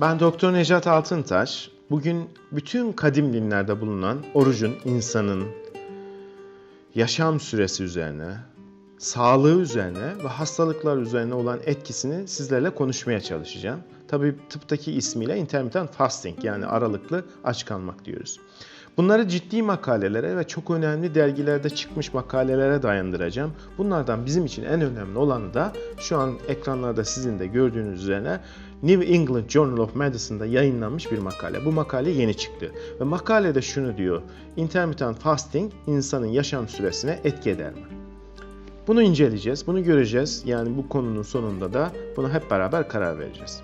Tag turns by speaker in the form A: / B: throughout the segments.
A: Ben Doktor Necat Altıntaş. Bugün bütün kadim dinlerde bulunan orucun insanın yaşam süresi üzerine, sağlığı üzerine ve hastalıklar üzerine olan etkisini sizlerle konuşmaya çalışacağım. Tabii tıptaki ismiyle intermittent fasting yani aralıklı aç kalmak diyoruz. Bunları ciddi makalelere ve çok önemli dergilerde çıkmış makalelere dayandıracağım. Bunlardan bizim için en önemli olanı da şu an ekranlarda sizin de gördüğünüz üzerine New England Journal of Medicine'da yayınlanmış bir makale. Bu makale yeni çıktı. Ve makalede şunu diyor. Intermittent fasting insanın yaşam süresine etki eder mi? Bunu inceleyeceğiz, bunu göreceğiz. Yani bu konunun sonunda da buna hep beraber karar vereceğiz.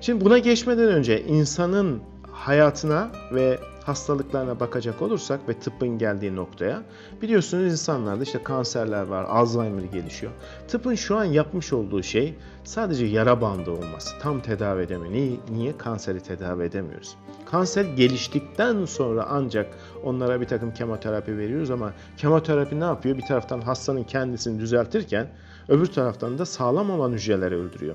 A: Şimdi buna geçmeden önce insanın hayatına ve hastalıklarına bakacak olursak ve tıbbın geldiği noktaya biliyorsunuz insanlarda işte kanserler var, Alzheimer gelişiyor. Tıbbın şu an yapmış olduğu şey sadece yara bandı olması. Tam tedavi edemiyor. Niye, niye kanseri tedavi edemiyoruz? Kanser geliştikten sonra ancak onlara bir takım kemoterapi veriyoruz ama kemoterapi ne yapıyor? Bir taraftan hastanın kendisini düzeltirken öbür taraftan da sağlam olan hücreleri öldürüyor.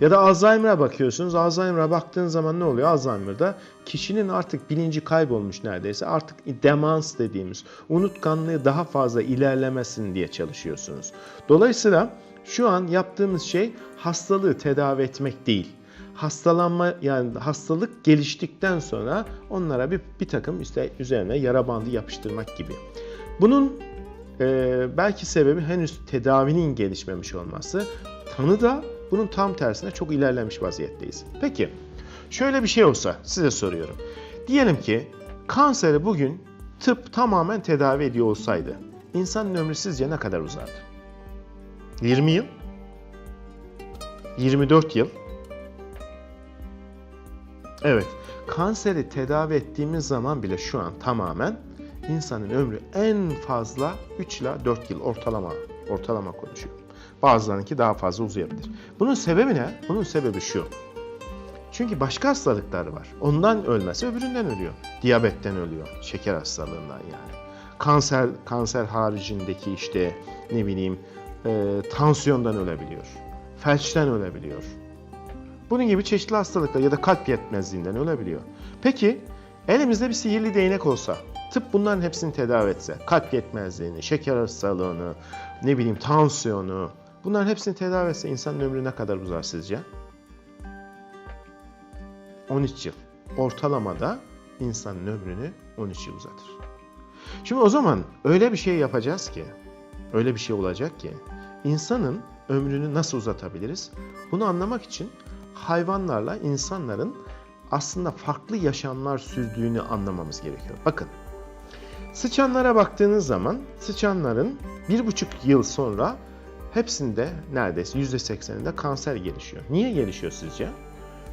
A: Ya da Alzheimer'a bakıyorsunuz. Alzheimer'a baktığın zaman ne oluyor? Alzheimer'da kişinin artık bilinci kaybolmuş neredeyse. Artık demans dediğimiz unutkanlığı daha fazla ilerlemesin diye çalışıyorsunuz. Dolayısıyla şu an yaptığımız şey hastalığı tedavi etmek değil. Hastalanma yani hastalık geliştikten sonra onlara bir, bir takım işte üzerine yara bandı yapıştırmak gibi. Bunun e, belki sebebi henüz tedavinin gelişmemiş olması. Tanı da bunun tam tersine çok ilerlemiş vaziyetteyiz. Peki şöyle bir şey olsa size soruyorum. Diyelim ki kanseri bugün tıp tamamen tedavi ediyor olsaydı insanın ömrü sizce ne kadar uzardı? 20 yıl? 24 yıl? Evet, kanseri tedavi ettiğimiz zaman bile şu an tamamen insanın ömrü en fazla 3 ila 4 yıl ortalama ortalama konuşuyor. Bazılarınki daha fazla uzayabilir. Bunun sebebi ne? Bunun sebebi şu. Çünkü başka hastalıkları var. Ondan ölmesi öbüründen ölüyor. Diyabetten ölüyor. Şeker hastalığından yani. Kanser kanser haricindeki işte ne bileyim e, tansiyondan ölebiliyor. Felçten ölebiliyor. Bunun gibi çeşitli hastalıklar ya da kalp yetmezliğinden ölebiliyor. Peki elimizde bir sihirli değnek olsa, tıp bunların hepsini tedavi etse, kalp yetmezliğini, şeker hastalığını, ne bileyim tansiyonu, bunların hepsini tedavi etse insanın ömrü ne kadar uzar sizce? 13 yıl. Ortalamada insanın ömrünü 13 yıl uzatır. Şimdi o zaman öyle bir şey yapacağız ki, öyle bir şey olacak ki, insanın ömrünü nasıl uzatabiliriz? Bunu anlamak için hayvanlarla insanların aslında farklı yaşamlar sürdüğünü anlamamız gerekiyor. Bakın, sıçanlara baktığınız zaman sıçanların bir buçuk yıl sonra hepsinde neredeyse yüzde sekseninde kanser gelişiyor. Niye gelişiyor sizce?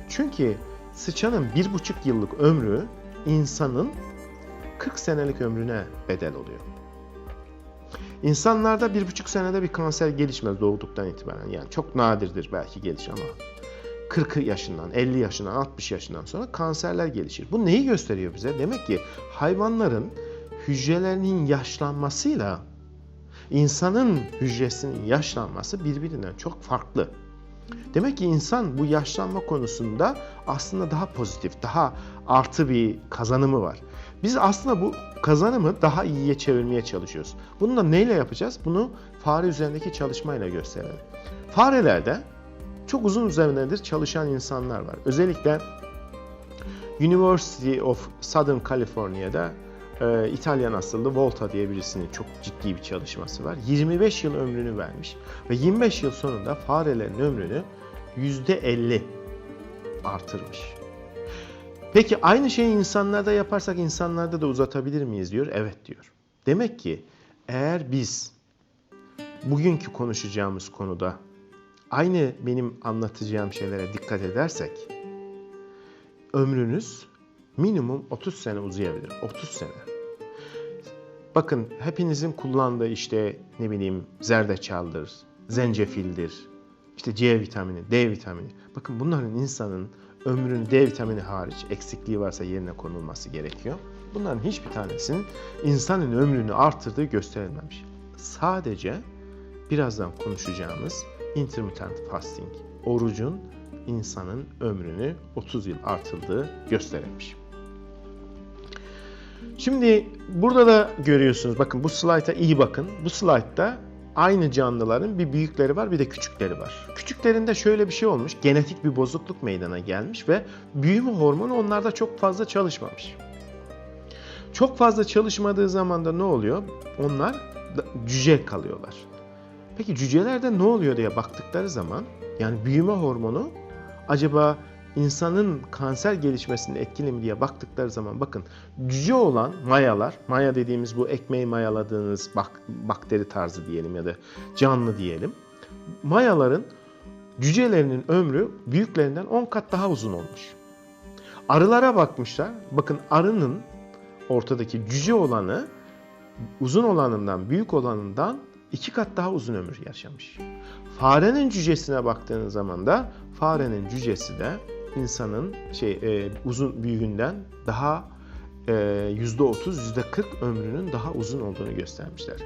A: Çünkü sıçanın bir buçuk yıllık ömrü insanın 40 senelik ömrüne bedel oluyor. İnsanlarda bir buçuk senede bir kanser gelişmez doğduktan itibaren. Yani çok nadirdir belki geliş ama 40 yaşından, 50 yaşından, 60 yaşından sonra kanserler gelişir. Bu neyi gösteriyor bize? Demek ki hayvanların hücrelerinin yaşlanmasıyla insanın hücresinin yaşlanması birbirinden çok farklı. Demek ki insan bu yaşlanma konusunda aslında daha pozitif, daha artı bir kazanımı var. Biz aslında bu kazanımı daha iyiye çevirmeye çalışıyoruz. Bunu da neyle yapacağız? Bunu fare üzerindeki çalışmayla gösterelim. Farelerde çok uzun üzerindedir çalışan insanlar var. Özellikle University of Southern California'da e, İtalyan asıllı Volta diye birisinin çok ciddi bir çalışması var. 25 yıl ömrünü vermiş ve 25 yıl sonunda farelerin ömrünü %50 artırmış. Peki aynı şeyi insanlarda yaparsak insanlarda da uzatabilir miyiz diyor. Evet diyor. Demek ki eğer biz bugünkü konuşacağımız konuda aynı benim anlatacağım şeylere dikkat edersek ömrünüz minimum 30 sene uzayabilir. 30 sene. Bakın hepinizin kullandığı işte ne bileyim zerdeçaldır, zencefildir, işte C vitamini, D vitamini. Bakın bunların insanın ömrünün D vitamini hariç eksikliği varsa yerine konulması gerekiyor. Bunların hiçbir tanesinin insanın ömrünü artırdığı gösterilmemiş. Sadece birazdan konuşacağımız intermittent fasting, orucun insanın ömrünü 30 yıl artıldığı gösterilmiş. Şimdi burada da görüyorsunuz bakın bu slayta iyi bakın. Bu slaytta aynı canlıların bir büyükleri var bir de küçükleri var. Küçüklerinde şöyle bir şey olmuş. Genetik bir bozukluk meydana gelmiş ve büyüme hormonu onlarda çok fazla çalışmamış. Çok fazla çalışmadığı zaman da ne oluyor? Onlar cüce kalıyorlar. Peki cücelerde ne oluyor diye baktıkları zaman yani büyüme hormonu acaba insanın kanser gelişmesini etkili mi diye baktıkları zaman bakın cüce olan mayalar, maya dediğimiz bu ekmeği mayaladığınız bak, bakteri tarzı diyelim ya da canlı diyelim. Mayaların cücelerinin ömrü büyüklerinden 10 kat daha uzun olmuş. Arılara bakmışlar. Bakın arının ortadaki cüce olanı uzun olanından, büyük olanından iki kat daha uzun ömür yaşamış. Farenin cücesine baktığınız zaman da farenin cücesi de insanın şey e, uzun büyüğünden daha e, %30, %40 ömrünün daha uzun olduğunu göstermişler.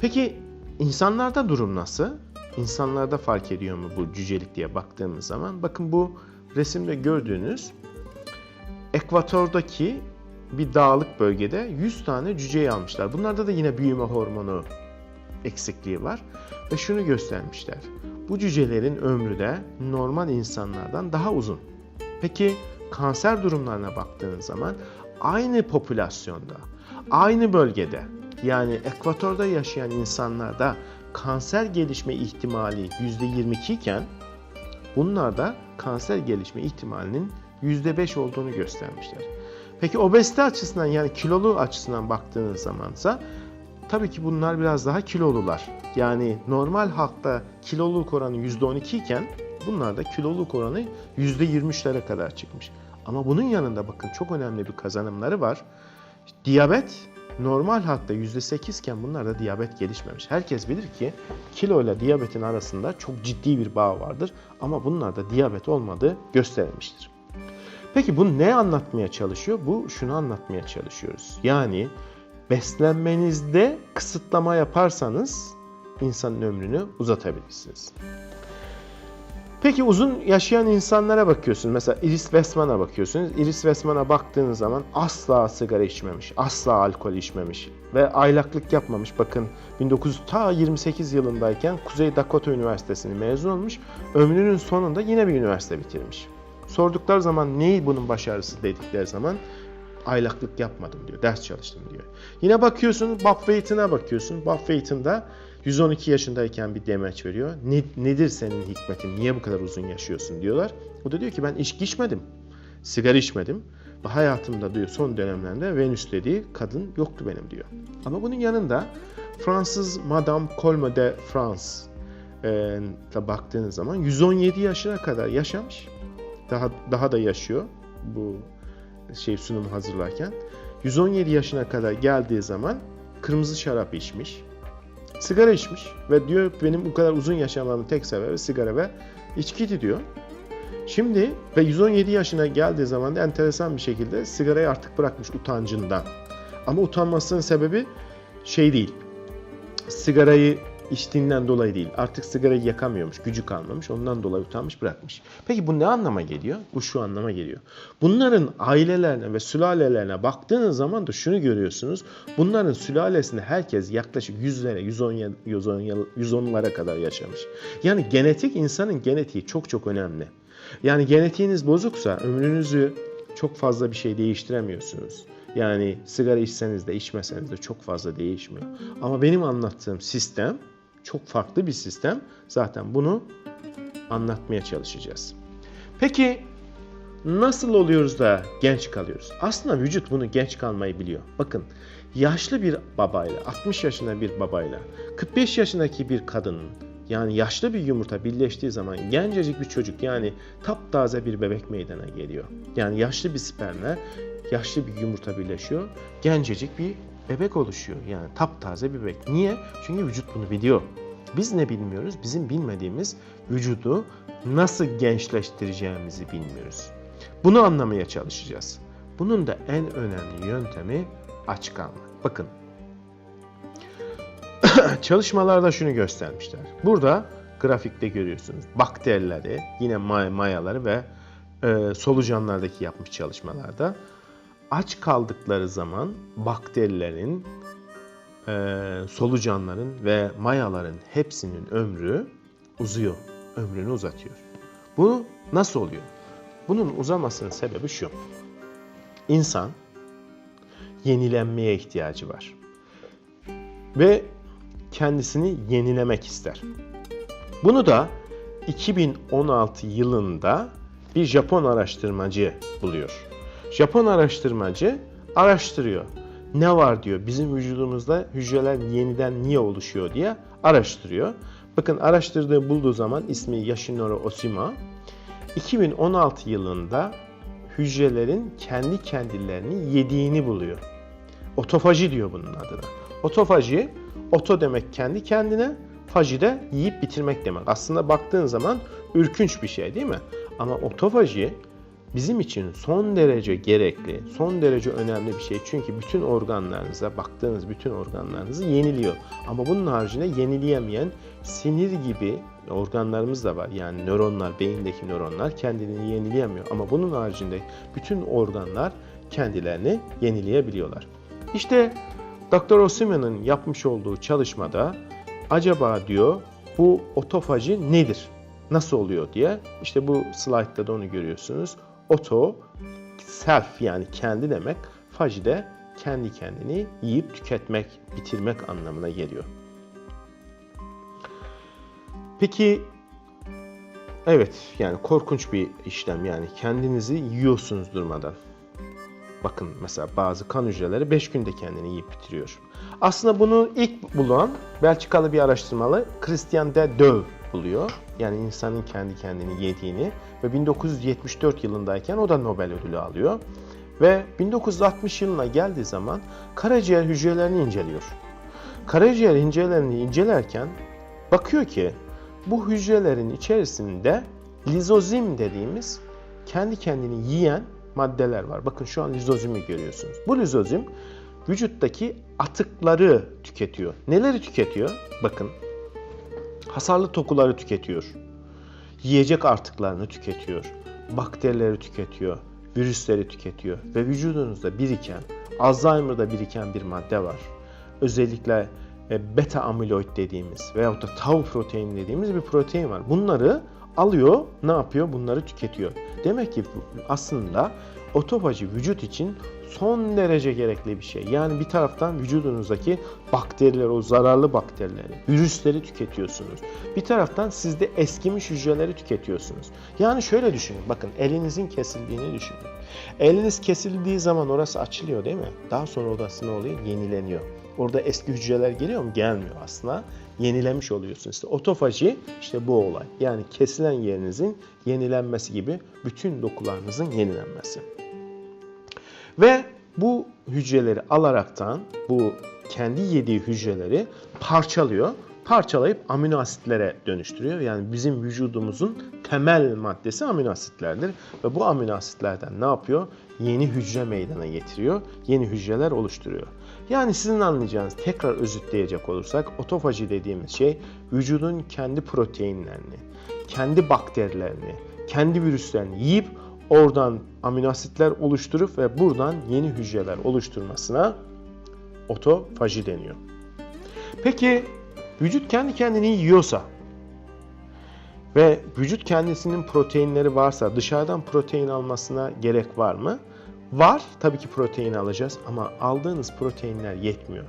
A: Peki insanlarda durum nasıl? İnsanlarda fark ediyor mu bu cücelik diye baktığımız zaman? Bakın bu resimde gördüğünüz ekvatordaki bir dağlık bölgede 100 tane cüceyi almışlar. Bunlarda da yine büyüme hormonu eksikliği var ve şunu göstermişler. Bu cücelerin ömrü de normal insanlardan daha uzun. Peki kanser durumlarına baktığınız zaman aynı popülasyonda, aynı bölgede yani ekvatorda yaşayan insanlarda kanser gelişme ihtimali %22 iken bunlarda kanser gelişme ihtimalinin %5 olduğunu göstermişler. Peki obezite açısından yani kilolu açısından baktığınız zamansa tabii ki bunlar biraz daha kilolular. Yani normal halkta kiloluluk oranı %12 iken bunlarda kiloluluk oranı %23'lere kadar çıkmış. Ama bunun yanında bakın çok önemli bir kazanımları var. Diyabet normal halkta %8 iken bunlarda diyabet gelişmemiş. Herkes bilir ki kilo ile diyabetin arasında çok ciddi bir bağ vardır ama bunlarda diyabet olmadığı gösterilmiştir. Peki bu ne anlatmaya çalışıyor? Bu şunu anlatmaya çalışıyoruz. Yani beslenmenizde kısıtlama yaparsanız insanın ömrünü uzatabilirsiniz. Peki uzun yaşayan insanlara bakıyorsun. Mesela Iris Westman'a bakıyorsunuz. Iris Westman'a baktığınız zaman asla sigara içmemiş, asla alkol içmemiş ve aylaklık yapmamış. Bakın 1928 yılındayken Kuzey Dakota Üniversitesi'ni mezun olmuş. Ömrünün sonunda yine bir üniversite bitirmiş. Sordukları zaman neyi bunun başarısı dedikleri zaman aylaklık yapmadım diyor. Ders çalıştım diyor. Yine bakıyorsun Waite'ine bakıyorsun. Waite'in de 112 yaşındayken bir demeç veriyor. Ne, nedir senin hikmetin? Niye bu kadar uzun yaşıyorsun diyorlar. O da diyor ki ben içki içmedim. Sigara içmedim. Ve hayatımda diyor son dönemlerinde Venüs dediği kadın yoktu benim diyor. Ama bunun yanında Fransız Madame Colme de France da baktığınız zaman 117 yaşına kadar yaşamış. Daha daha da yaşıyor bu şey sunumu hazırlarken. 117 yaşına kadar geldiği zaman kırmızı şarap içmiş. Sigara içmiş ve diyor benim bu kadar uzun yaşamamın tek sebebi sigara ve içkiydi diyor. Şimdi ve 117 yaşına geldiği zaman da enteresan bir şekilde sigarayı artık bırakmış utancından. Ama utanmasının sebebi şey değil. Sigarayı içtiğinden dolayı değil. Artık sigarayı yakamıyormuş, gücü kalmamış. Ondan dolayı utanmış, bırakmış. Peki bu ne anlama geliyor? Bu şu anlama geliyor. Bunların ailelerine ve sülalelerine baktığınız zaman da şunu görüyorsunuz. Bunların sülalesinde herkes yaklaşık 100'lere, 110 110 110'lara kadar yaşamış. Yani genetik insanın genetiği çok çok önemli. Yani genetiğiniz bozuksa ömrünüzü çok fazla bir şey değiştiremiyorsunuz. Yani sigara içseniz de içmeseniz de çok fazla değişmiyor. Ama benim anlattığım sistem çok farklı bir sistem. Zaten bunu anlatmaya çalışacağız. Peki nasıl oluyoruz da genç kalıyoruz? Aslında vücut bunu genç kalmayı biliyor. Bakın yaşlı bir babayla, 60 yaşında bir babayla, 45 yaşındaki bir kadının yani yaşlı bir yumurta birleştiği zaman gencecik bir çocuk yani taptaze bir bebek meydana geliyor. Yani yaşlı bir spermle yaşlı bir yumurta birleşiyor. Gencecik bir bebek oluşuyor. Yani taptaze bir bebek. Niye? Çünkü vücut bunu biliyor. Biz ne bilmiyoruz? Bizim bilmediğimiz vücudu nasıl gençleştireceğimizi bilmiyoruz. Bunu anlamaya çalışacağız. Bunun da en önemli yöntemi aç kalmak. Bakın çalışmalarda şunu göstermişler. Burada grafikte görüyorsunuz. Bakterileri, yine may- mayaları ve e, solucanlardaki yapmış çalışmalarda aç kaldıkları zaman bakterilerin, e, solucanların ve mayaların hepsinin ömrü uzuyor, ömrünü uzatıyor. Bu nasıl oluyor? Bunun uzamasının sebebi şu. İnsan yenilenmeye ihtiyacı var. Ve kendisini yenilemek ister. Bunu da 2016 yılında bir Japon araştırmacı buluyor. Japon araştırmacı araştırıyor. Ne var diyor bizim vücudumuzda hücreler yeniden niye oluşuyor diye araştırıyor. Bakın araştırdığı bulduğu zaman ismi Yoshinori Oshima. 2016 yılında hücrelerin kendi kendilerini yediğini buluyor. Otofaji diyor bunun adına. Otofaji, oto demek kendi kendine, faji de yiyip bitirmek demek. Aslında baktığın zaman ürkünç bir şey değil mi? Ama otofaji bizim için son derece gerekli, son derece önemli bir şey. Çünkü bütün organlarınıza, baktığınız bütün organlarınızı yeniliyor. Ama bunun haricinde yenileyemeyen sinir gibi organlarımız da var. Yani nöronlar, beyindeki nöronlar kendini yenileyemiyor. Ama bunun haricinde bütün organlar kendilerini yenileyebiliyorlar. İşte Dr. Osimhen'in yapmış olduğu çalışmada acaba diyor bu otofaji nedir? Nasıl oluyor diye. İşte bu slaytta da onu görüyorsunuz. Oto, self yani kendi demek. Faji de kendi kendini yiyip tüketmek, bitirmek anlamına geliyor. Peki evet yani korkunç bir işlem yani kendinizi yiyorsunuz durmadan. Bakın mesela bazı kan hücreleri 5 günde kendini yiyip bitiriyor. Aslında bunu ilk bulan Belçikalı bir araştırmalı Christian de Deu buluyor. Yani insanın kendi kendini yediğini ve 1974 yılındayken o da Nobel ödülü alıyor. Ve 1960 yılına geldiği zaman karaciğer hücrelerini inceliyor. Karaciğer hücrelerini incelerken bakıyor ki bu hücrelerin içerisinde lizozim dediğimiz kendi kendini yiyen maddeler var. Bakın şu an lizozimi görüyorsunuz. Bu lizozim vücuttaki atıkları tüketiyor. Neleri tüketiyor? Bakın hasarlı dokuları tüketiyor. Yiyecek artıklarını tüketiyor. Bakterileri tüketiyor. Virüsleri tüketiyor. Ve vücudunuzda biriken, Alzheimer'da biriken bir madde var. Özellikle e, beta amiloid dediğimiz veyahut da tau protein dediğimiz bir protein var. Bunları alıyor, ne yapıyor? Bunları tüketiyor. Demek ki aslında otofaji vücut için son derece gerekli bir şey. Yani bir taraftan vücudunuzdaki bakteriler, o zararlı bakterileri, virüsleri tüketiyorsunuz. Bir taraftan sizde eskimiş hücreleri tüketiyorsunuz. Yani şöyle düşünün, bakın elinizin kesildiğini düşünün. Eliniz kesildiği zaman orası açılıyor değil mi? Daha sonra orası ne oluyor? Yenileniyor. Orada eski hücreler geliyor mu? Gelmiyor aslında. Yenilemiş oluyorsunuz. İşte otofaji işte bu olay. Yani kesilen yerinizin yenilenmesi gibi bütün dokularınızın yenilenmesi. Ve bu hücreleri alaraktan bu kendi yediği hücreleri parçalıyor. Parçalayıp amino asitlere dönüştürüyor. Yani bizim vücudumuzun temel maddesi amino asitlerdir. Ve bu amino asitlerden ne yapıyor? Yeni hücre meydana getiriyor. Yeni hücreler oluşturuyor. Yani sizin anlayacağınız tekrar özetleyecek olursak otofaji dediğimiz şey vücudun kendi proteinlerini, kendi bakterilerini, kendi virüslerini yiyip oradan amino asitler oluşturup ve buradan yeni hücreler oluşturmasına otofaji deniyor. Peki vücut kendi kendini yiyorsa ve vücut kendisinin proteinleri varsa dışarıdan protein almasına gerek var mı? Var tabii ki protein alacağız ama aldığınız proteinler yetmiyor.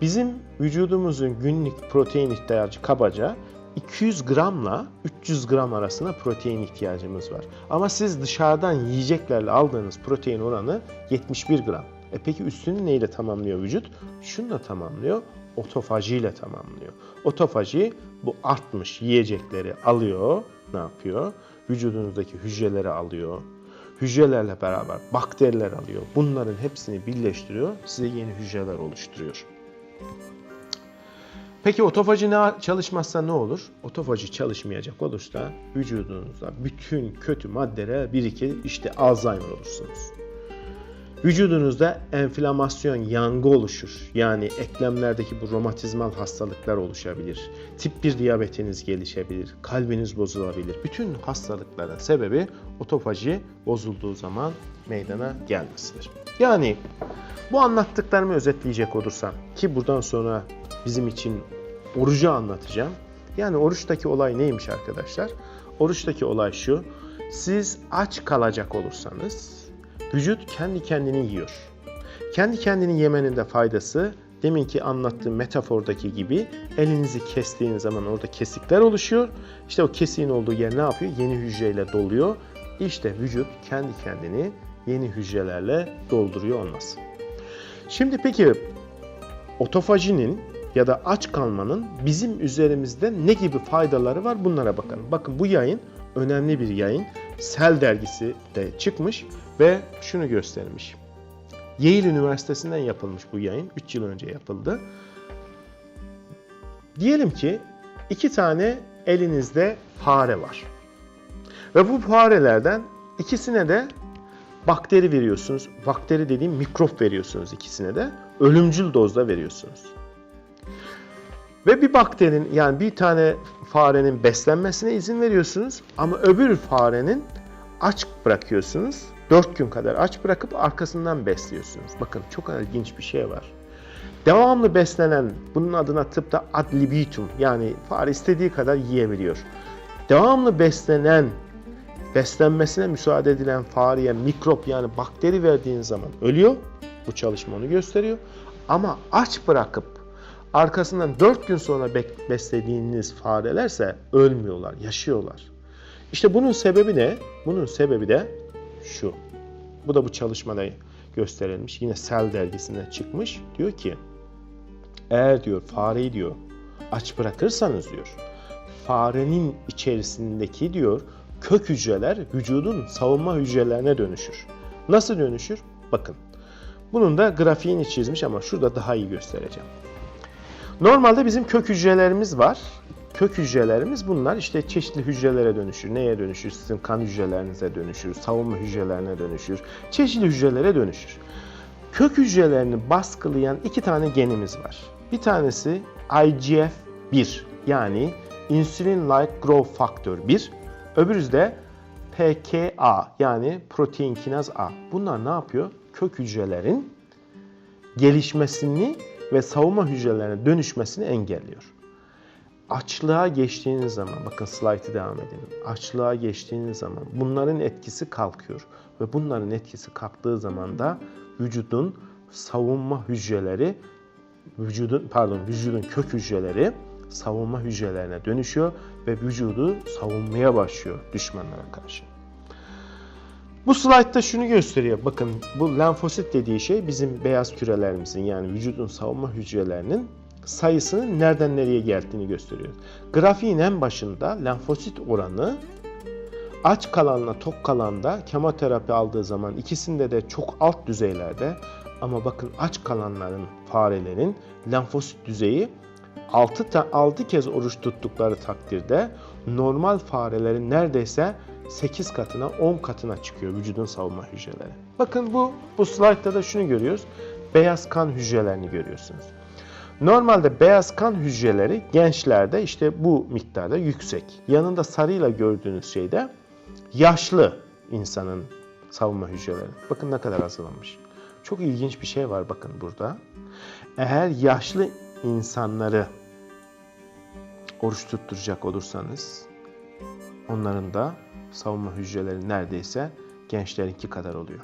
A: Bizim vücudumuzun günlük protein ihtiyacı kabaca 200 gramla 300 gram arasında protein ihtiyacımız var. Ama siz dışarıdan yiyeceklerle aldığınız protein oranı 71 gram. E peki üstünü neyle tamamlıyor vücut? Şununla tamamlıyor, otofaji ile tamamlıyor. Otofaji bu artmış yiyecekleri alıyor, ne yapıyor? Vücudunuzdaki hücreleri alıyor, hücrelerle beraber bakteriler alıyor. Bunların hepsini birleştiriyor, size yeni hücreler oluşturuyor. Peki otofaji ne çalışmazsa ne olur? Otofaji çalışmayacak olursa vücudunuzda bütün kötü maddeler birikir, işte Alzheimer olursunuz. Vücudunuzda enflamasyon, yangı oluşur. Yani eklemlerdeki bu romatizmal hastalıklar oluşabilir. Tip 1 diyabetiniz gelişebilir. Kalbiniz bozulabilir. Bütün hastalıkların sebebi otofaji bozulduğu zaman meydana gelmesidir. Yani bu anlattıklarımı özetleyecek olursam ki buradan sonra bizim için orucu anlatacağım. Yani oruçtaki olay neymiş arkadaşlar? Oruçtaki olay şu. Siz aç kalacak olursanız vücut kendi kendini yiyor. Kendi kendini yemenin de faydası deminki anlattığım metafordaki gibi elinizi kestiğiniz zaman orada kesikler oluşuyor. İşte o kesiğin olduğu yer ne yapıyor? Yeni hücreyle doluyor. İşte vücut kendi kendini yeni hücrelerle dolduruyor olması. Şimdi peki otofajinin ya da aç kalmanın bizim üzerimizde ne gibi faydaları var bunlara bakalım. Bakın bu yayın önemli bir yayın. Sel dergisi de çıkmış ve şunu göstermiş. Yale Üniversitesi'nden yapılmış bu yayın. 3 yıl önce yapıldı. Diyelim ki iki tane elinizde fare var. Ve bu farelerden ikisine de bakteri veriyorsunuz. Bakteri dediğim mikrop veriyorsunuz ikisine de. Ölümcül dozda veriyorsunuz. Ve bir bakterinin yani bir tane farenin beslenmesine izin veriyorsunuz ama öbür farenin aç bırakıyorsunuz. 4 gün kadar aç bırakıp arkasından besliyorsunuz. Bakın çok ilginç bir şey var. Devamlı beslenen, bunun adına tıpta ad libitum yani fare istediği kadar yiyebiliyor. Devamlı beslenen, beslenmesine müsaade edilen fareye mikrop yani bakteri verdiğin zaman ölüyor. Bu çalışma onu gösteriyor. Ama aç bırakıp arkasından 4 gün sonra beslediğiniz farelerse ölmüyorlar, yaşıyorlar. İşte bunun sebebi ne? Bunun sebebi de şu. Bu da bu çalışmada gösterilmiş. Yine Cell dergisinde çıkmış. Diyor ki eğer diyor fareyi diyor aç bırakırsanız diyor farenin içerisindeki diyor kök hücreler vücudun savunma hücrelerine dönüşür. Nasıl dönüşür? Bakın. Bunun da grafiğini çizmiş ama şurada daha iyi göstereceğim. Normalde bizim kök hücrelerimiz var. Kök hücrelerimiz bunlar işte çeşitli hücrelere dönüşür. Neye dönüşür? Sizin kan hücrelerinize dönüşür, savunma hücrelerine dönüşür, çeşitli hücrelere dönüşür. Kök hücrelerini baskılayan iki tane genimiz var. Bir tanesi IGF-1 yani Insulin Like Growth Factor 1. Öbürüsü de PKA yani protein kinaz A. Bunlar ne yapıyor? Kök hücrelerin gelişmesini ve savunma hücrelerine dönüşmesini engelliyor. Açlığa geçtiğiniz zaman, bakın slaytı devam edelim. Açlığa geçtiğiniz zaman bunların etkisi kalkıyor. Ve bunların etkisi kalktığı zaman da vücudun savunma hücreleri, vücudun pardon vücudun kök hücreleri savunma hücrelerine dönüşüyor ve vücudu savunmaya başlıyor düşmanlara karşı. Bu slaytta şunu gösteriyor. Bakın bu lenfosit dediği şey bizim beyaz kürelerimizin yani vücudun savunma hücrelerinin sayısının nereden nereye geldiğini gösteriyor. Grafiğin en başında lenfosit oranı aç kalanla tok kalanda kemoterapi aldığı zaman ikisinde de çok alt düzeylerde ama bakın aç kalanların farelerin lenfosit düzeyi 6, 6 kez oruç tuttukları takdirde normal farelerin neredeyse 8 katına 10 katına çıkıyor vücudun savunma hücreleri. Bakın bu bu slaytta da şunu görüyoruz. Beyaz kan hücrelerini görüyorsunuz. Normalde beyaz kan hücreleri gençlerde işte bu miktarda yüksek. Yanında sarıyla gördüğünüz şey de yaşlı insanın savunma hücreleri. Bakın ne kadar azalmış. Çok ilginç bir şey var bakın burada. Eğer yaşlı insanları oruç tutturacak olursanız onların da savunma hücreleri neredeyse gençlerinki kadar oluyor.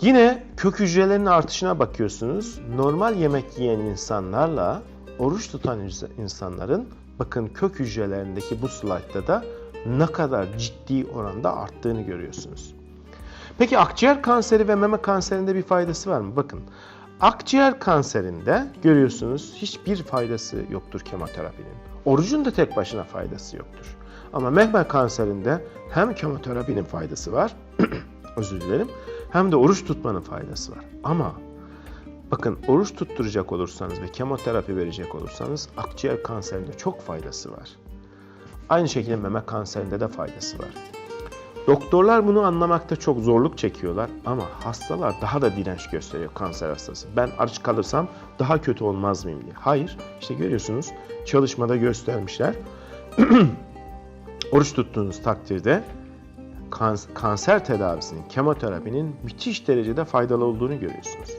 A: Yine kök hücrelerinin artışına bakıyorsunuz. Normal yemek yiyen insanlarla oruç tutan insanların bakın kök hücrelerindeki bu slaytta da ne kadar ciddi oranda arttığını görüyorsunuz. Peki akciğer kanseri ve meme kanserinde bir faydası var mı? Bakın akciğer kanserinde görüyorsunuz hiçbir faydası yoktur kemoterapinin. Orucun da tek başına faydası yoktur. Ama meme kanserinde hem kemoterapinin faydası var, özür dilerim, hem de oruç tutmanın faydası var. Ama bakın oruç tutturacak olursanız ve kemoterapi verecek olursanız akciğer kanserinde çok faydası var. Aynı şekilde meme kanserinde de faydası var. Doktorlar bunu anlamakta çok zorluk çekiyorlar ama hastalar daha da direnç gösteriyor kanser hastası. Ben aç kalırsam daha kötü olmaz mıyım diye. Hayır, işte görüyorsunuz çalışmada göstermişler. Oruç tuttuğunuz takdirde kans- kanser tedavisinin, kemoterapinin müthiş derecede faydalı olduğunu görüyorsunuz.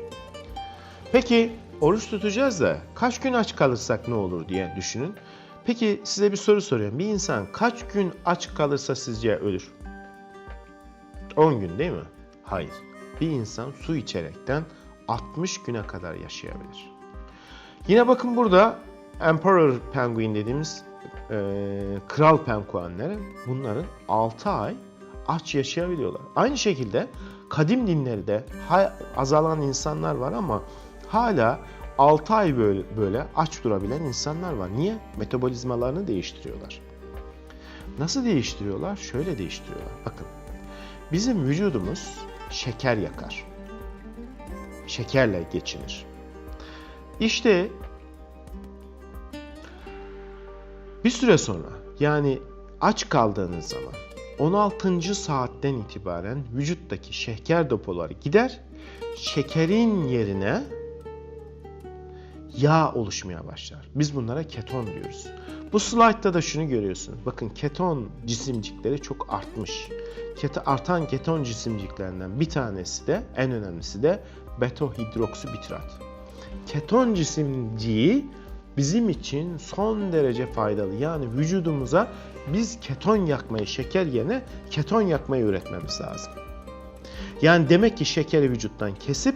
A: Peki oruç tutacağız da kaç gün aç kalırsak ne olur diye düşünün. Peki size bir soru soruyorum. Bir insan kaç gün aç kalırsa sizce ölür? 10 gün değil mi? Hayır. Bir insan su içerekten 60 güne kadar yaşayabilir. Yine bakın burada Emperor Penguin dediğimiz e, kral penguenlerin bunların 6 ay aç yaşayabiliyorlar. Aynı şekilde kadim dinlerde ha- azalan insanlar var ama hala 6 ay böyle, böyle aç durabilen insanlar var. Niye? Metabolizmalarını değiştiriyorlar. Nasıl değiştiriyorlar? Şöyle değiştiriyorlar. Bakın. Bizim vücudumuz şeker yakar. Şekerle geçinir. İşte bir süre sonra yani aç kaldığınız zaman 16. saatten itibaren vücuttaki şeker depoları gider. Şekerin yerine yağ oluşmaya başlar. Biz bunlara keton diyoruz. Bu slaytta da şunu görüyorsunuz. Bakın keton cisimcikleri çok artmış. Kete, artan keton cisimciklerinden bir tanesi de en önemlisi de beta-hidroksibitrat. Keton cisimciği bizim için son derece faydalı. Yani vücudumuza biz keton yakmayı, şeker yerine keton yakmayı üretmemiz lazım. Yani demek ki şekeri vücuttan kesip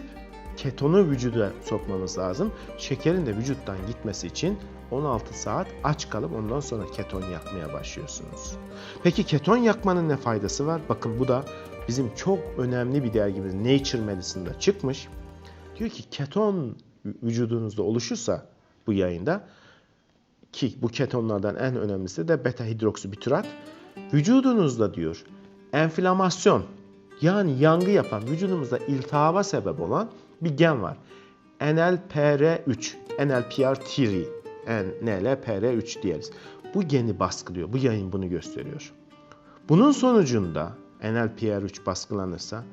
A: ketonu vücuda sokmamız lazım. Şekerin de vücuttan gitmesi için 16 saat aç kalıp ondan sonra keton yakmaya başlıyorsunuz. Peki keton yakmanın ne faydası var? Bakın bu da bizim çok önemli bir dergimiz Nature Medicine'da çıkmış. Diyor ki keton vücudunuzda oluşursa bu yayında ki bu ketonlardan en önemlisi de beta hidroksibitürat vücudunuzda diyor enflamasyon yani yangı yapan vücudumuzda iltihaba sebep olan bir gen var. NLPR3, NLPR3, NLPR3 diyeriz. Bu geni baskılıyor. Bu yayın bunu gösteriyor. Bunun sonucunda NLPR3 baskılanırsa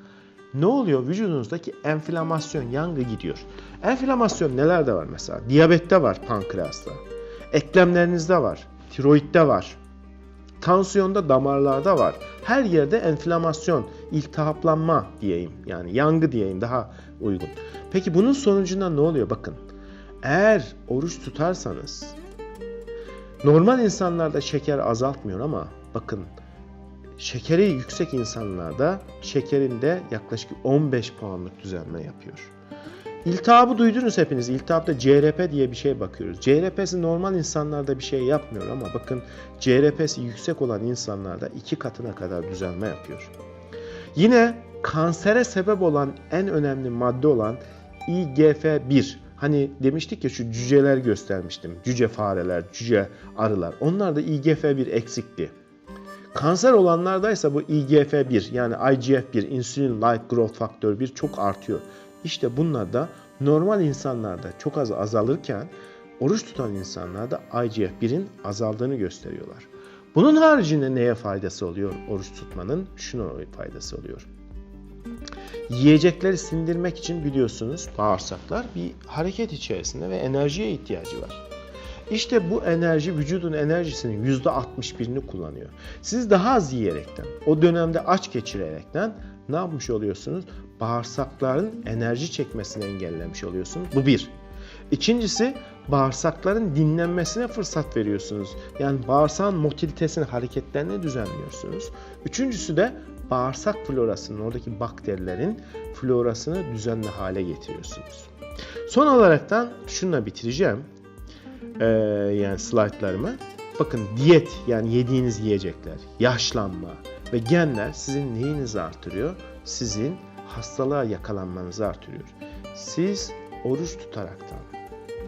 A: ne oluyor? Vücudunuzdaki enflamasyon, yangı gidiyor. Enflamasyon nelerde var mesela? Diyabette var pankreasta. Eklemlerinizde var. Tiroidde var. Tansiyonda damarlarda var. Her yerde enflamasyon, iltihaplanma diyeyim. Yani yangı diyeyim daha uygun. Peki bunun sonucunda ne oluyor? Bakın. Eğer oruç tutarsanız normal insanlarda şeker azaltmıyor ama bakın şekeri yüksek insanlarda şekerinde yaklaşık 15 puanlık düzelme yapıyor. İltihabı duydunuz hepiniz. İltihapta CRP diye bir şey bakıyoruz. CRP'si normal insanlarda bir şey yapmıyor ama bakın CRP'si yüksek olan insanlarda iki katına kadar düzelme yapıyor. Yine kansere sebep olan en önemli madde olan IGF-1 Hani demiştik ya şu cüceler göstermiştim. Cüce fareler, cüce arılar. Onlarda IGF-1 eksikti. Kanser olanlardaysa bu IGF-1 yani IGF-1 insülin like growth faktör 1 çok artıyor. İşte bunlar da normal insanlarda çok az azalırken oruç tutan insanlarda IGF-1'in azaldığını gösteriyorlar. Bunun haricinde neye faydası oluyor oruç tutmanın? Şuna faydası oluyor. Yiyecekleri sindirmek için biliyorsunuz bağırsaklar bir hareket içerisinde ve enerjiye ihtiyacı var. İşte bu enerji vücudun enerjisinin %61'ini kullanıyor. Siz daha az yiyerekten, o dönemde aç geçirerekten ne yapmış oluyorsunuz? Bağırsakların enerji çekmesini engellemiş oluyorsunuz. Bu bir. İkincisi bağırsakların dinlenmesine fırsat veriyorsunuz. Yani bağırsağın motilitesini, hareketlerini düzenliyorsunuz. Üçüncüsü de bağırsak florasının, oradaki bakterilerin florasını düzenli hale getiriyorsunuz. Son olaraktan şununla bitireceğim. Ee, yani slaytlarımı. Bakın diyet yani yediğiniz yiyecekler, yaşlanma ve genler sizin neyinizi artırıyor? Sizin hastalığa yakalanmanızı artırıyor. Siz oruç tutaraktan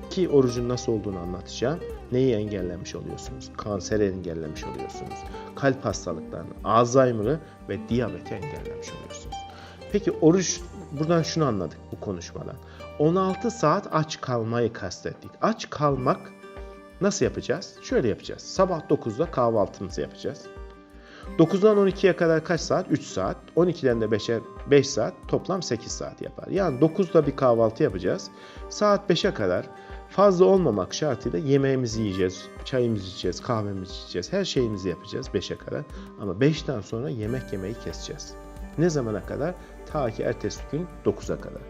A: ki orucun nasıl olduğunu anlatacağım. Neyi engellemiş oluyorsunuz? Kanseri engellemiş oluyorsunuz. Kalp hastalıklarını, Alzheimer'ı ve diyabeti engellemiş oluyorsunuz. Peki oruç buradan şunu anladık bu konuşmadan. 16 saat aç kalmayı kastettik. Aç kalmak nasıl yapacağız? Şöyle yapacağız. Sabah 9'da kahvaltımızı yapacağız. 9'dan 12'ye kadar kaç saat? 3 saat. 12'den de 5'e 5 saat. Toplam 8 saat yapar. Yani 9'da bir kahvaltı yapacağız. Saat 5'e kadar fazla olmamak şartıyla yemeğimizi yiyeceğiz, çayımızı içeceğiz, kahvemizi içeceğiz, her şeyimizi yapacağız 5'e kadar. Ama 5'ten sonra yemek yemeyi keseceğiz. Ne zamana kadar? Ta ki ertesi gün 9'a kadar.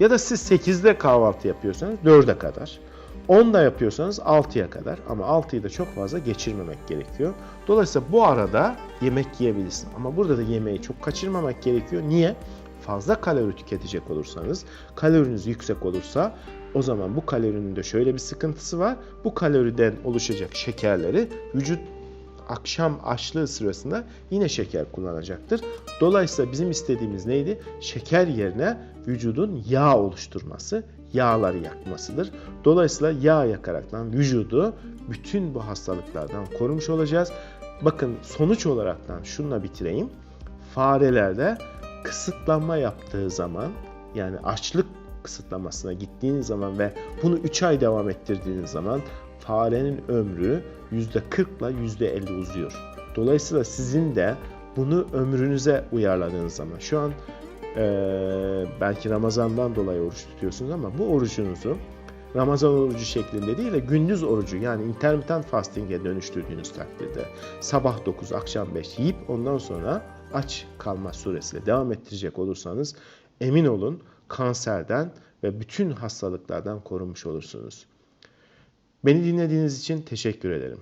A: Ya da siz 8'de kahvaltı yapıyorsanız 4'e kadar. 10'da yapıyorsanız 6'ya kadar ama 6'yı da çok fazla geçirmemek gerekiyor. Dolayısıyla bu arada yemek yiyebilirsin. Ama burada da yemeği çok kaçırmamak gerekiyor. Niye? Fazla kalori tüketecek olursanız, kaloriniz yüksek olursa o zaman bu kalorinin de şöyle bir sıkıntısı var. Bu kaloriden oluşacak şekerleri vücut akşam açlığı sırasında yine şeker kullanacaktır. Dolayısıyla bizim istediğimiz neydi? Şeker yerine vücudun yağ oluşturması, yağları yakmasıdır. Dolayısıyla yağ yakaraktan vücudu bütün bu hastalıklardan korumuş olacağız. Bakın sonuç olaraktan şununla bitireyim. Farelerde kısıtlanma yaptığı zaman yani açlık kısıtlamasına gittiğiniz zaman ve bunu 3 ay devam ettirdiğiniz zaman farenin ömrü %40 ile %50 uzuyor. Dolayısıyla sizin de bunu ömrünüze uyarladığınız zaman şu an eee, belki Ramazan'dan dolayı oruç tutuyorsunuz ama bu orucunuzu Ramazan orucu şeklinde değil de gündüz orucu yani intermittent fasting'e dönüştürdüğünüz takdirde sabah 9 akşam 5 yiyip ondan sonra aç kalma süresiyle devam ettirecek olursanız emin olun kanserden ve bütün hastalıklardan korunmuş olursunuz. Beni dinlediğiniz için teşekkür ederim.